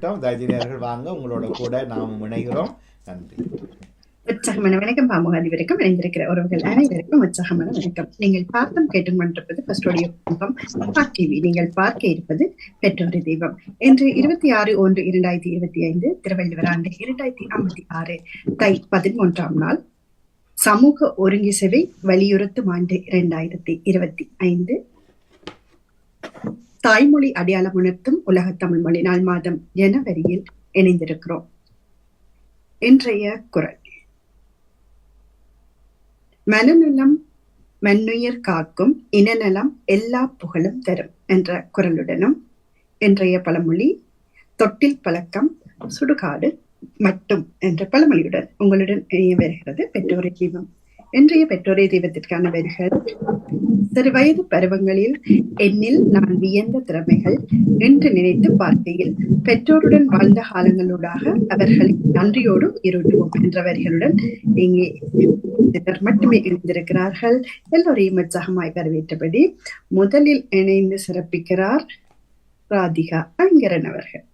தஜினியர்கள் வாங்க. உங்களோட கூட நாம் இணைகிறோம் நன்றி. உற்சாகமான வணக்கம். பாமுகாதி வரைக்கும் இணைந்திருக்கிற உறவுகள் அனைவருக்கும் உற்சாகமான வணக்கம். நீங்கள் பார்த்தும் கேட்டும் கொண்டிருப்பது பஸ்டோடியோ குடும்பம். டிவி நீங்கள் பார்க்க இருப்பது பெற்றோரி தெய்வம். இன்று இருபத்தி ஆறு ஒன்று இரண்டாயிரத்தி இருபத்தி ஐந்து திருவள்ளுவர் ஆண்டு இரண்டாயிரத்தி ஐம்பத்தி ஆறு தை பதிமூன்றாம் நாள். சமூக ஒருங்கிசைவை வலியுறுத்தும் ஆண்டு இரண்டாயிரத்தி இருபத்தி ஐந்து. தாய்மொழி அடையாளம் உணர்த்தும் உலக தமிழ் மொழி நாள் மாதம் ஜனவரியில் இணைந்திருக்கிறோம். இன்றைய குரல். மனநலம் மண்ணுயிர் காக்கும் இனநலம் எல்லா புகழும் தரும் என்ற குரலுடனும் இன்றைய பழமொழி தொட்டில் பழக்கம் சுடுகாடு மட்டும் என்ற பழமொழியுடன் உங்களுடன் இணைய வருகிறது பெற்றோரை தீபம் இன்றைய பெற்றோரை தெய்வத்திற்கான வரிகள் சிறு வயது பருவங்களில் என்னில் நான் வியந்த திறமைகள் என்று நினைத்து பார்க்கையில் பெற்றோருடன் வாழ்ந்த காலங்களூடாக அவர்களை நன்றியோடு இருட்டுவோம் என்ற வரிகளுடன் இங்கே சிலர் மட்டுமே இணைந்திருக்கிறார்கள். எல்லோரையும் உற்சாகமாய் வரவேற்றபடி முதலில் இணைந்து சிறப்பிக்கிறார் ராதிகா அங்கரன் அவர்கள்.